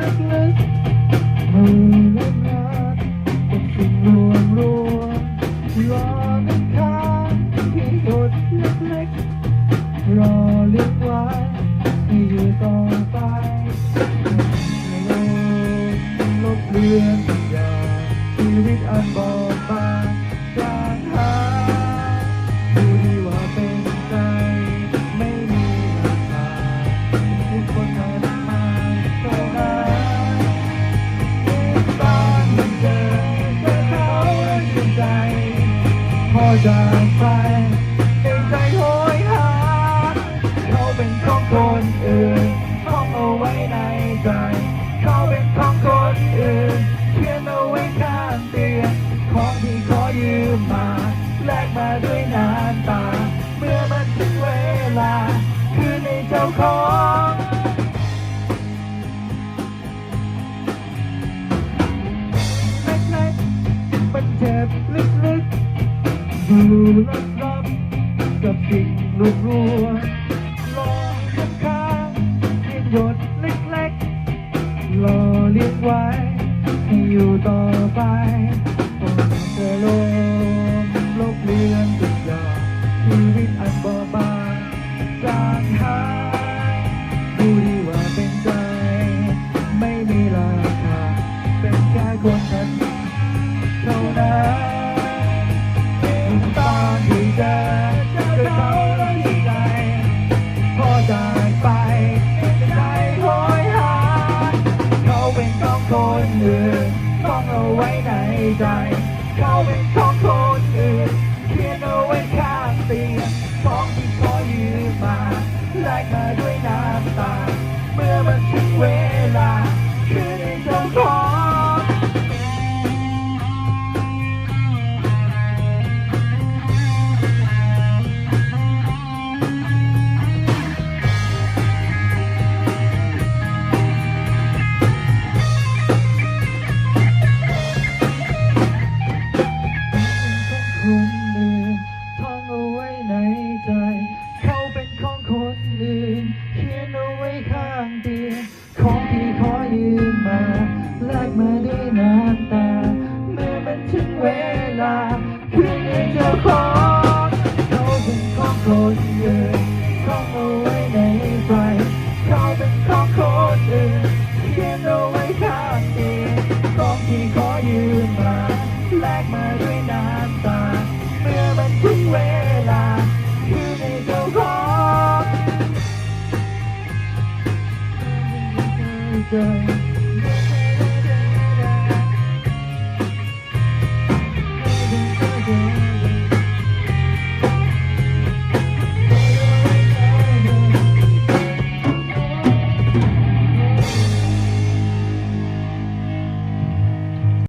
ลึกๆมือเล็กนัดเป็นสิ่งรวมรวมรอเนคางที่หยดเล็กๆรอเรียกไว้ให้อยู่ต่อไปโลกลบลือนอย่าชีวิตอันบอบางจางหายดูดีว่าเป็นใจไม่มีราคาทุกคนหา จากไปในใจโหยหาเขาเป็นของคนอื่นท่องเอาไว้ในใจ เขาเป็นของคนอื่นเขียนเอาไว้ข้างเตียงของที่ขอยืมมาแลกมาด้วยน้ำตา เมื่อมันถึงเวลา คือในเจ้าของเล็กๆมันเจ็บ สู่ลับๆกับสิ่งลวงรัวรอข้างๆเพียงหยดเล็กๆรอเลี้ยงไว้ให้อยู่ต่อไปก่อนจะลมลบเลือน ไว้ในใจ เขาเป็นของคนอื่นเขียนเอาไว้ข้างเตียงของที่ขอยืมมาแลกมาด้วยน้ำตา เมื่อมันถึงเวลา คืนให้เจ้าของ แลกมาด้วยน้ำตา เมื่อมันถึงเวลาคือในเจ้าของเขาเป็นของคนอื่นท่องเอาไว้ในใจเขาเป็นของคนอื่นเขียนเอาไว้ข้างเตียงของที่ขอยืมมาแลกมาด้วยน้ำตา เมื่อมันถึงเวลาคือในเจ้าของเจอ